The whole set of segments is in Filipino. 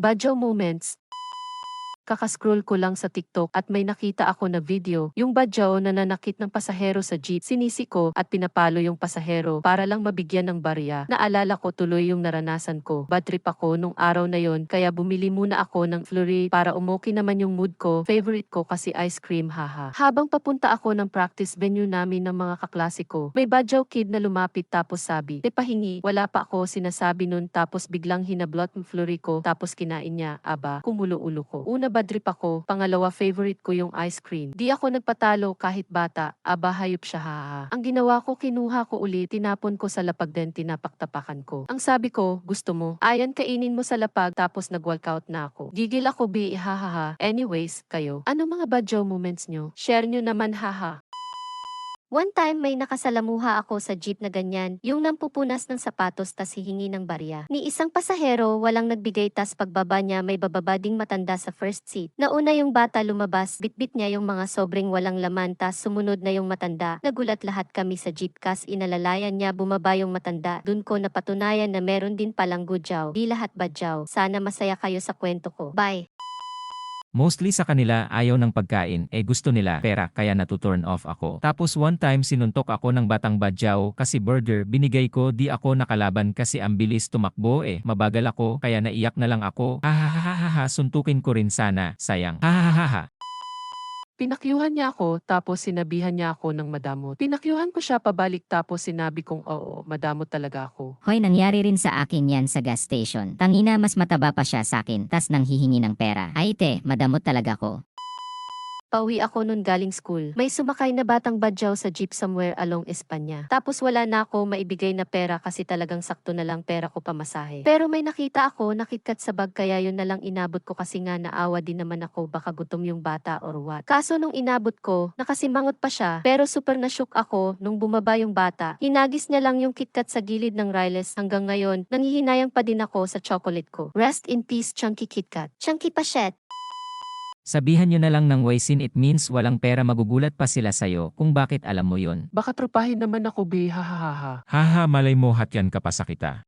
Badyaw moments. Kakascroll ko lang sa TikTok at may nakita ako na video, yung badyaw na nanakit ng pasahero sa jeep, sinisi ko at pinapalo yung pasahero para lang mabigyan ng barya. Naalala ko tuloy yung naranasan ko. Bad trip ako nung araw na yon kaya bumili muna ako ng flurry para umuki naman yung mood ko. Favorite ko kasi ice cream haha. Habang papunta ako ng practice venue namin ng mga kaklase may badyaw kid na lumapit tapos sabi, Te pahingi, wala pa ako sinasabi nun tapos biglang hinablot ng flurry ko tapos kinain niya, aba, kumulo ulo ko. Una bad trip ako, pangalawa favorite ko yung ice cream. Di ako nagpatalo kahit bata, aba hayop siya haha. Ang ginawa ko kinuha ko ulit, tinapon ko sa lapag din tinapaktapakan ko. Ang sabi ko, gusto mo, ayan kainin mo sa lapag tapos nag-workout na ako. Gigil ako bi hahaha. Anyways, kayo, ano mga badyaw moments nyo? Share nyo naman haha. One time may nakasalamuha ako sa jeep na ganyan, yung nampupunas ng sapatos tas hihingi ng barya. Ni isang pasahero walang nagbigay tas pagbaba niya may bababading matanda sa first seat. Nauna yung bata lumabas, bitbit niya yung mga sobrang walang laman tas sumunod na yung matanda. Nagulat lahat kami sa jeep kas inalalayan niya bumaba yung matanda. Dun ko napatunayan na meron din palang gudyaw. Di lahat badyaw. Sana masaya kayo sa kwento ko. Bye! Mostly sa kanila ayaw ng pagkain, eh gusto nila pera kaya natuturn off ako. Tapos one time sinuntok ako ng batang badyaw kasi burger binigay ko di ako nakalaban kasi ang bilis tumakbo eh. Mabagal ako kaya naiyak na lang ako. Hahaha suntukin ko rin sana, sayang. Hahaha. Pinakyuhan niya ako tapos sinabihan niya ako ng madamot. Pinakyuhan ko siya pabalik tapos sinabi kong oo, madamot talaga ako. Hoy, nangyari rin sa akin yan sa gas station. Tangina, mas mataba pa siya sa akin, tas nang hihingi ng pera. Ay madamot talaga ko. Pauwi ako nun galing school. May sumakay na batang badyaw sa jeep somewhere along Espanya. Tapos wala na ako maibigay na pera kasi talagang sakto na lang pera ko pamasahe. Pero may nakita ako nakitkat sa bag kaya yun na lang inabot ko kasi nga naawa din naman ako baka gutom yung bata or what. Kaso nung inabot ko, nakasimangot pa siya pero super na shook ako nung bumaba yung bata. Hinagis niya lang yung kitkat sa gilid ng Riles hanggang ngayon nanghihinayang pa din ako sa chocolate ko. Rest in peace Chunky KitKat. Chunky Pachet. Sabihan nyo na lang ng waisin it means walang pera magugulat pa sila sayo kung bakit alam mo yon. Baka trupahin naman ako be hahaha. Haha malay mo hatyan ka pa sa kita.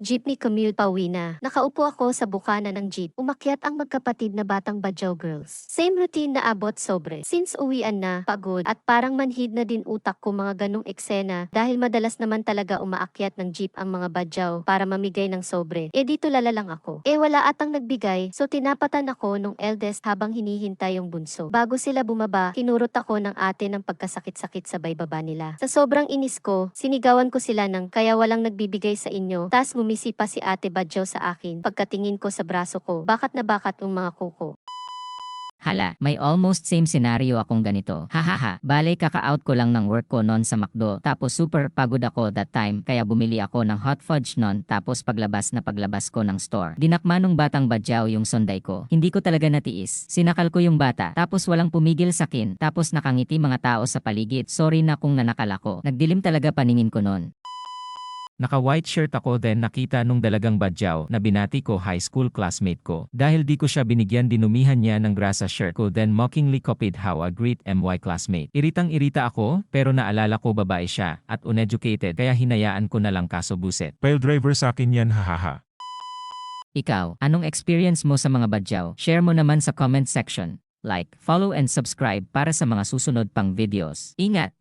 Jeepney Camille pauwi na. Nakaupo ako sa bukana ng jeep. Umakyat ang magkapatid na batang Badyaw girls. Same routine na abot sobre. Since uwian na, pagod, at parang manhid na din utak ko mga ganong eksena dahil madalas naman talaga umaakyat ng jeep ang mga Badyaw para mamigay ng sobre. E dito lala lang ako. E wala atang nagbigay, so tinapatan ako nung eldest habang hinihintay yung bunso. Bago sila bumaba, kinurot ako ng ate ng pagkasakit-sakit sa baybaba nila. Sa sobrang inis ko, sinigawan ko sila ng kaya walang nagbibigay sa inyo, tas ngumisi pa si ate Badyaw sa akin. Pagkatingin ko sa braso ko, bakat na bakat ang mga kuko. Hala, may almost same scenario akong ganito. Hahaha, bale kaka-out ko lang ng work ko noon sa McDo. Tapos super pagod ako that time kaya bumili ako ng hot fudge noon tapos paglabas na paglabas ko ng store. Dinakma nung batang badyaw yung sunday ko. Hindi ko talaga natiis. Sinakal ko yung bata tapos walang pumigil sa akin tapos nakangiti mga tao sa paligid. Sorry na kung nanakal ako. Nagdilim talaga paningin ko noon. Naka-white shirt ako then nakita nung dalagang badyaw na binati ko high school classmate ko. Dahil di ko siya binigyan dinumihan niya ng grasa shirt ko then mockingly copied how I greet MY classmate. Iritang-irita ako pero naalala ko babae siya at uneducated kaya hinayaan ko na lang kaso buset. Pile driver sa akin yan hahaha. Ikaw, anong experience mo sa mga badyaw? Share mo naman sa comment section. Like, follow and subscribe para sa mga susunod pang videos. Ingat!